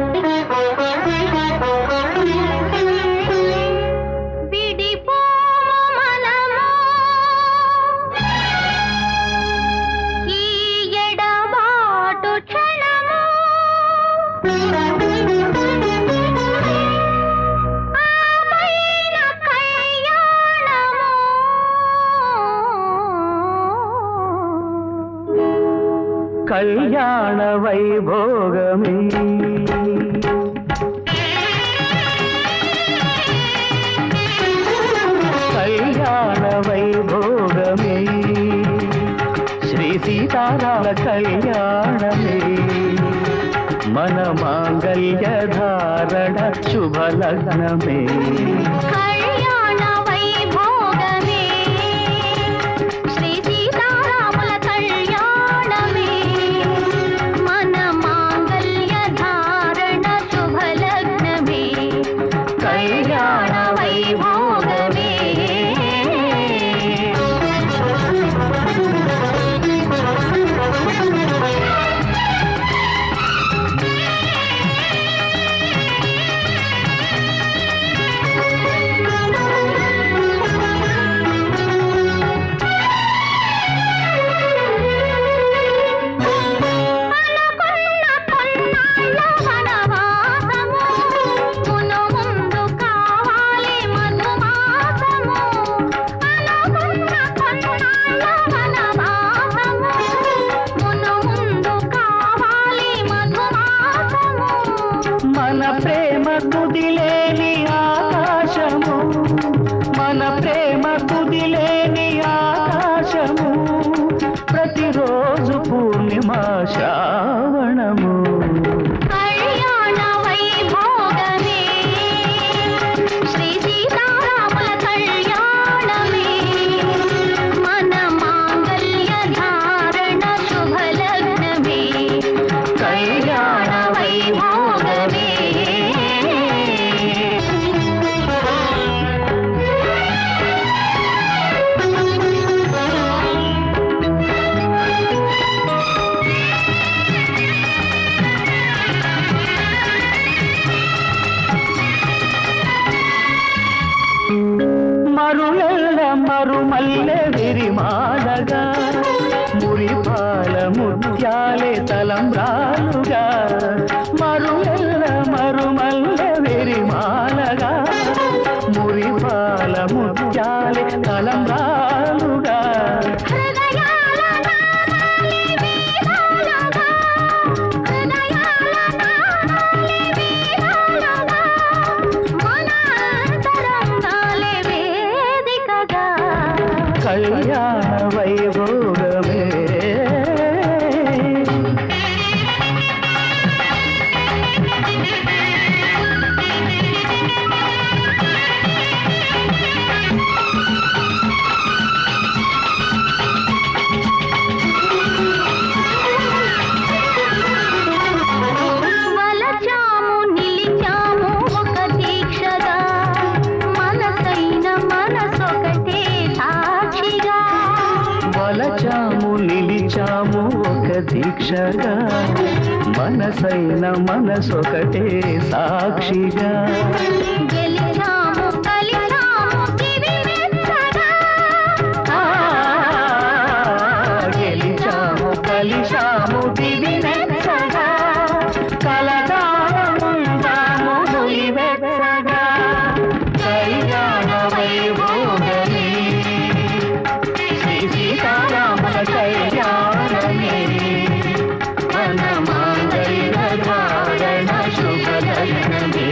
Thank you. కళ్యాణ వైభోగమే కళ్యాణ వైభోగమే శ్రీ సీతారామ కళ్యాణమే. మన మాంగళ్య ధారణ శుభలగ్నమే. కళ్యాణ కుదిలేని ఆకాశము మన ప్రేమ కుదిలేని ఆకాశము ప్రతిరోజు పూర్ణిమ శ్రావణము. కళ్యాణ వైభోగమే. శ్రీ మరుమల్లె విరిమాలగా మురిపాల ముత్యాలే తలంబ్రాలుగా వైభోగమే వలచాము నిలిచాము ఒక దీక్షగా. మనసైన మనసొకటే సాక్షిగా. గెలిచాము శుభదర్శనే